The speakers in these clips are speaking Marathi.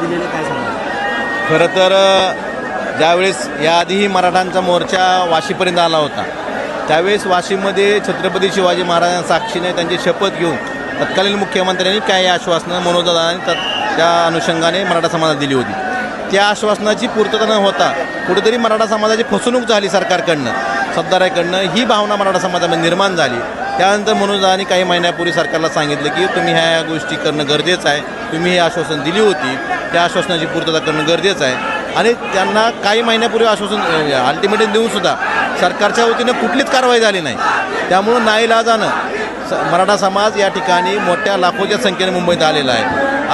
भेट काय सांगा खरं तर ज्यावेळेस याआधीही मराठांचा मोर्चा वाशीपर्यंत आला होता त्यावेळेस वाशीमध्ये छत्रपती शिवाजी महाराजांच्या साक्षीने त्यांची शपथ घेऊन तत्कालीन मुख्यमंत्र्यांनी काही आश्वासनं मनोजदादांनी तत् त्या अनुषंगाने मराठा समाजाला दिली होती. त्या आश्वासनाची पूर्तता न होता कुठेतरी मराठा समाजाची फसवणूक झाली सरकारकडनं सत्ताराकडनं ही भावना मराठा समाजामध्ये निर्माण झाली. त्यानंतर मनोजदानी काही महिन्यापूर्वी सरकारला सांगितलं की तुम्ही ह्या गोष्टी करणं गरजेचं आहे. तुम्ही हे आश्वासन दिली होती. त्या आश्वासनाची पूर्तता करणं गरजेचं आहे. आणि त्यांना काही महिन्यापूर्वी आश्वासन अल्टिमेटम देऊनसुद्धा सरकारच्या वतीनं कुठलीच कारवाई झाली नाही. त्यामुळं नाईलाजानं स मराठा समाज या ठिकाणी मोठ्या लाखोच्या संख्येने मुंबईत आलेला आहे.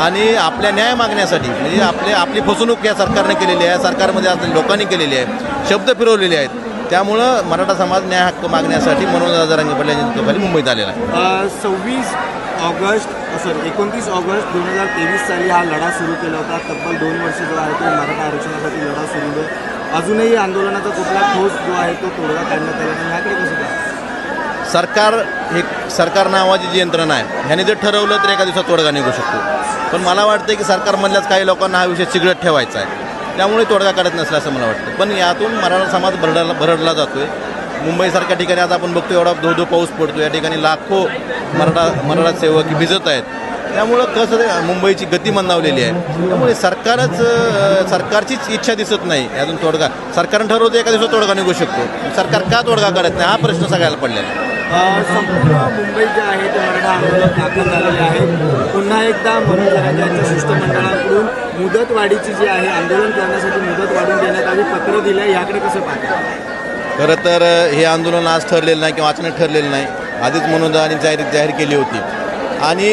आणि आपल्या न्याय मागण्यासाठी म्हणजे आपले आपली फसवणूक या सरकारने केलेली आहे. सरकारमध्ये असलेल्या लोकांनी केलेली आहे. शब्द फिरवलेले आहेत. त्यामुळं मराठा समाज न्याय हक्क मागण्यासाठी मनोज रंगे पडल्या नेतृत्वाखाली मुंबईत आलेला आहे. सव्वीस ऑगस्ट सॉरी एकोणतीस ऑगस्ट दोन हजार तेवीस साली हा लढा सुरू केला होता. तब्बल दोन वर्ष जो आहे तो मराठा आरक्षणासाठी लढा सुरू आहे अजूनही आंदोलनाचा कुठला ठोस जो आहे तो तोडगा काढण्यात आला नाही. ह्याकडे कसं पाहता? सरकार हे सरकार नावाची जी यंत्रणा आहे ह्याने जर ठरवलं तर एका दिवसात तोडगा निघू शकतो. पण मला वाटतं की सरकारमधल्याच काही लोकांना हा विषय चिघळत ठेवायचा आहे. त्यामुळे तोडगा काढत नसला असं मला वाटतं. पण यातून मराठा समाज भरडला भरडला जातोय. मुंबईसारख्या ठिकाणी आज आपण बघतो एवढा धो धो पाऊस पडतो या ठिकाणी लाखो मराठा मराठा सेवक भिजत आहेत. त्यामुळं कसं मुंबईची गती मंदावलेली आहे. त्यामुळे सरकारच सरकारचीच इच्छा दिसत नाही अजून तोडगा. सरकारनं ठरवतं एका दिवसात तोडगा निघू शकतो. सरकार का तोडगा काढत नाही? हा प्रश्न सगळ्याला पडलेला आहे. संपूर्ण मुंबई जे आहे ते मराठा आंदोलन दाखल झालेले आहे. पुन्हा एकदा मनोज शिष्टमंडळाकडून मुदतवाढीची जी आहे आंदोलन करण्यासाठी मुदत वाढून देण्यात आली पत्र दिलं याकडे कसं पाहता? खरं तर हे आंदोलन आज ठरलेलं नाही किंवा अचानक ठरलेलं नाही. आधीच मनोदानी जाहीर जाहीर केली होती. आणि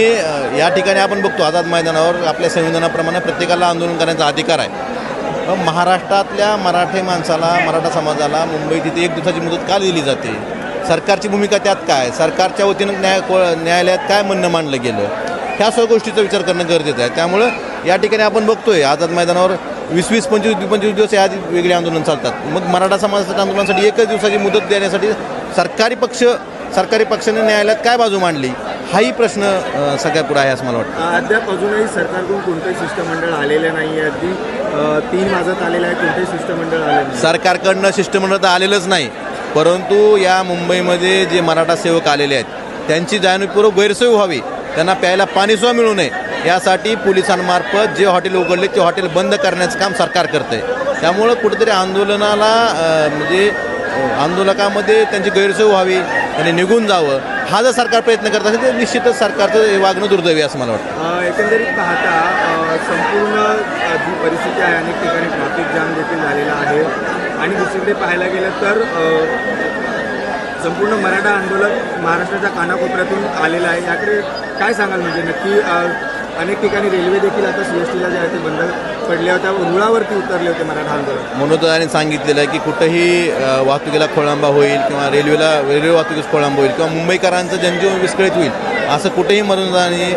या ठिकाणी आपण बघतो आझाद मैदानावर आपल्या संविधानाप्रमाणे प्रत्येकाला आंदोलन करण्याचा अधिकार आहे. महाराष्ट्रातल्या मराठी माणसाला मराठा समाजाला मुंबईत तिथे एक दिवसाची मुदत का दिली जाते? सरकारची भूमिका त्यात काय? सरकारच्या वतीनं न्याय को न्यायालयात काय म्हणणं मांडलं गेलं? ह्या सर्व गोष्टीचा विचार करणं गरजेचं आहे. त्यामुळं या ठिकाणी आपण बघतोय आझाद मैदानावर वीस वीस पंचवीस पंचवीस दिवस या आधी वेगळे आंदोलन चालतात. मग मराठा समाजाच्या आंदोलनासाठी एकच दिवसाची मुदत देण्यासाठी सरकारी पक्ष सरकारी पक्षाने न्यायालयात काय बाजू मांडली? हाही प्रश्न सगळ्या पुढे आहे असं मला वाटतं. अद्याप अजूनही सरकारकडून कोणतंही शिष्टमंडळ आलेलं नाही आहे अगदी तीन वाजत आलेलं आहे कोणतंही शिष्टमंडळ आलेलं सरकारकडनं शिष्टमंडळ तर आलेलंच नाही. परंतु या मुंबईमध्ये जे मराठा सेवक आलेले आहेत त्यांची जाणीवपूर्वक गैरसोय व्हावी त्यांना प्यायला पाणीसुद्धा मिळू नये यासाठी पोलिसांमार्फत जे हॉटेल उघडले ते हॉटेल बंद करण्याचं काम सरकार करतं आहे त्यामुळं कुठेतरी आंदोलनाला म्हणजे आंदोलकामध्ये त्यांची गैरसोय व्हावी आणि निघून जावं हा जर सरकार प्रयत्न करत असेल तर निश्चितच सरकारचं वागणं दुर्दैवी असं मला वाटतं. एकंदरीत पाहता संपूर्ण जी परिस्थिती आहे अनेक ठिकाणी ट्रॅफिक जाम देखील झालेला आहे. आणि दुसरीकडे पाहायला गेलं तर संपूर्ण मराठा आंदोलन महाराष्ट्राच्या कानाकोपऱ्यातून आलेलं आहे. याकडे काय सांगाल म्हणजे नक्की अनेक ठिकाणी रेल्वे देखील आता सी एस टीला जे आहे ते बंद पडल्या होत्या रुळावरती उतरले होते मराठा आंदोलक. त्याने सांगितलेलं आहे की कुठंही वाहतुकीला खोळंबा होईल किंवा रेल्वेला रेल्वे वाहतुकीस खोळंबा होईल किंवा मुंबईकरांचं जनजीवन विस्कळीत होईल असं कुठेही मनोदराने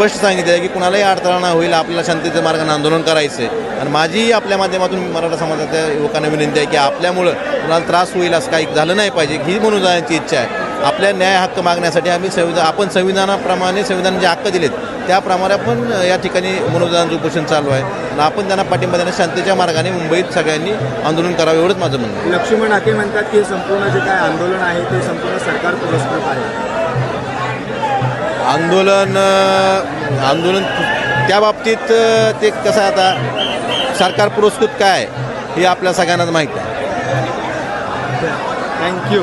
स्पष्ट सांगितलं आहे की कुणालाही अडथळा नाही होईल आपल्याला शांतीच्या मार्गाने आंदोलन करायचं आहे आणि माझीही आपल्या माध्यमातून मराठा समाजाच्या युवकांना विनंती आहे की आपल्यामुळं कुणाला त्रास होईल असं काही झालं नाही पाहिजे ही मनोदरांची इच्छा आहे. आपल्या न्याय हक्क मागण्यासाठी आम्ही संविधान आपण संविधानाप्रमाणे संविधान जे हक्क दिलेत त्याप्रमाणे आपण या ठिकाणी मनोदानाचं उपोषण चालू आहे. आणि आपण त्यांना पाठिंबा देणं शांतीच्या मार्गाने मुंबईत सगळ्यांनी आंदोलन करावं एवढंच माझं म्हणणं लक्ष्मण आके म्हणतात की संपूर्ण जे काय आंदोलन आहे ते संपूर्ण सरकार पुरस्कृत आहे. आंदोलन आंदोलन त्या बाबतीत ते कसं आता? सरकार पुरस्कृत काय? हे आपल्या सगळ्यांनाच माहीत आहे. थँक्यू